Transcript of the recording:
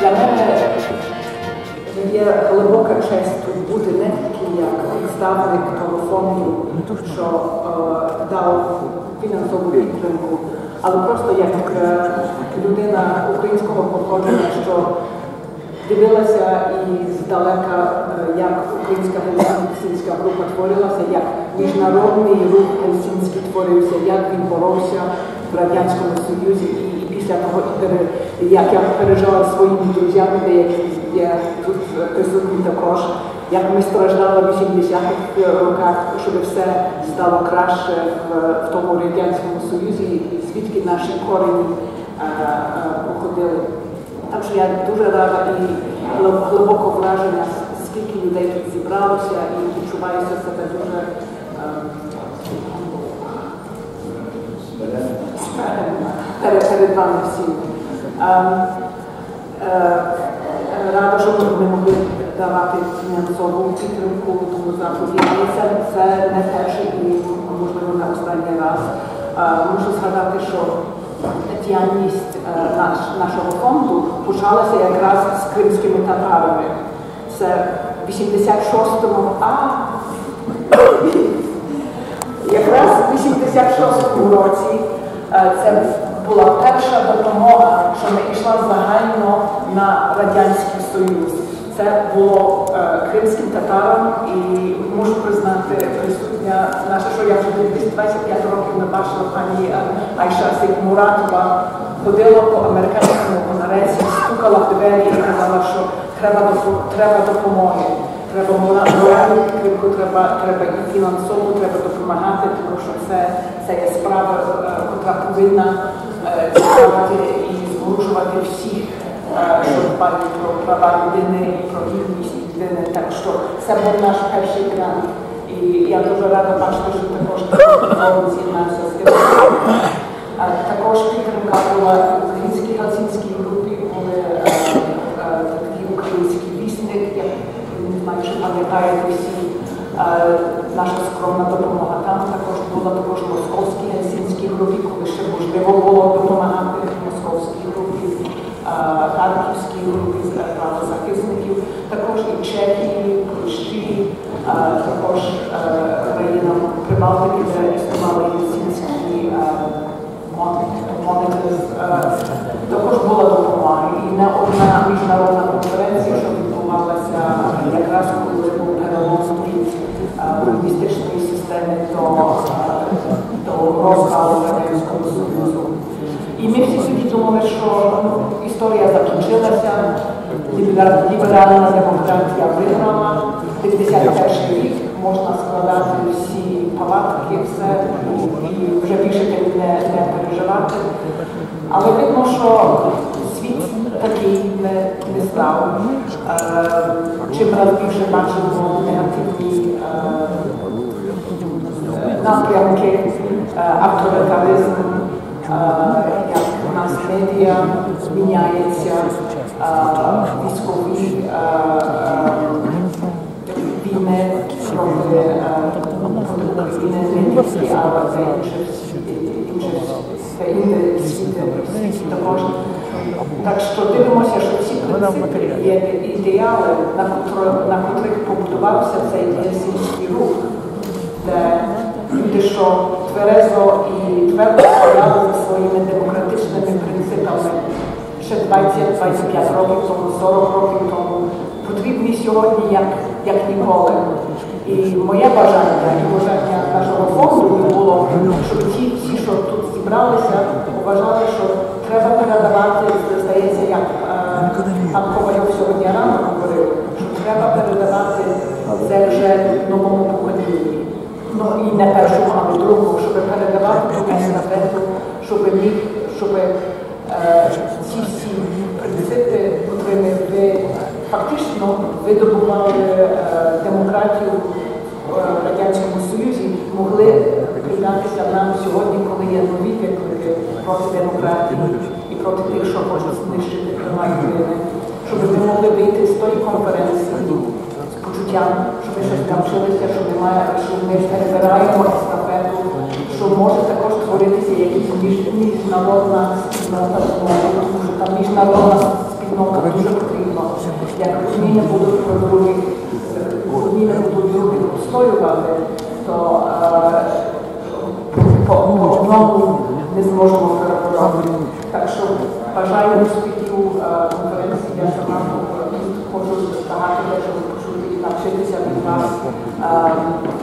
Для мене є глибока честь тут бути не тільки як представник того фонду, що е, дав фінансову підтримку, але просто як е, людина українського походження, що дивилася і здалека, е, як українська гельсінська група творилася, як міжнародний рух гельсінський творився, як він боровся в Радянському Союзі. І, після того, як я пережила своїми друзями, деякі є тут присутні також, як ми страждали в 80-х роках, щоб все стало краще в, тому Радянському Союзі, і звідки наші корені е, е, походили. Так що я дуже рада і глиб- глибоко враження, скільки людей тут зібралося і відчуваюся себе дуже перед, перед вами е, Рада, що ми могли давати фінансову підтримку тому заході. Це, не перший і, можливо, не останній раз. Мушу згадати, що діяльність наш, нашого фонду почалася якраз з кримськими татарами. Це в 86-му, а якраз в 86-му році е, це була перша допомога, що не йшла загально на Радянський Союз. Це було е, кримським татарам і можу признати присутня наша, що я вже 25 років не бачила пані е, Айша Сикмуратова, ходила по американському гонореці, стукала в двері і казала, що треба, треба допомоги. Треба мора- моральну треба, треба і фінансово, треба допомагати, тому що це, це є справа, е, яка повинна е, цікавити і зворушувати всіх, е, що дбають про права людини і про гідність людини. Так що це був наш перший грант. І я дуже рада бачити, що також з тим. Е, Також підтримка була українській галсінській групі, були е, е, такий український вісник, як чи пам'ятаєте всі, е, наша скромна допомога була також в московській гельсінській групі, коли ще можливо було допомагати московській групі, харківській групі правозахисників, також і Чехії, е, також е, країнам Прибалтики, де існували гельсінські е, Monitors, також була допомога. І не одна міжнародна конференція, що відбувалася якраз коли був перелом логістичної системи до, е, до розвалу Радянського Союзу. І ми думали, що ну, історія закінчилася, лібера- ліберальна демократія виграла, 51 рік можна складати всі палатки, все, і вже більше не, не переживати. Але видно, що світ такий не, не став. Е, чим раз більше бачимо негативні е, напрямки, авторитаризм, як у нас медіа міняється, е, військові е, е, війни проти України не але це світу світі також. Так що дивимося, що ці принципи є ідеали, на котрих побудувався цей єсінський рух, де люди, що тверезо і твердо стояли за своїми демократичними принципами ще 20-25 років тому, 40 років тому, потрібні сьогодні як, як ніколи. І моє бажання, і бажання нашого фонду було, щоб ті всі, що тут зібралися, вважали, що треба передавати, здається, як е, пан Ковальов сьогодні рано говорив, що треба передавати це вже новому поколінню. Ну і не першому, але другому, щоб передавати ту естафету, щоб міг, щоб е, ці принципи, котрими ви фактично видобували е, демократію в е, Радянському Союзі, могли придатися нам сьогодні, коли є нові виклики проти демократії і проти тих, що хочуть знищити права щоб ми могли вийти з тої конференції з почуттям, що ми щось навчилися, що ми, має, що ми перебираємо естафету, що може також створитися якась між- міжнародна спільнота тому що та міжнародна спільнота дуже потрібна. Як зміни будуть других, зміни будуть других обстоювати, то е, по одному не зможемо перебороти. chez que ça passera.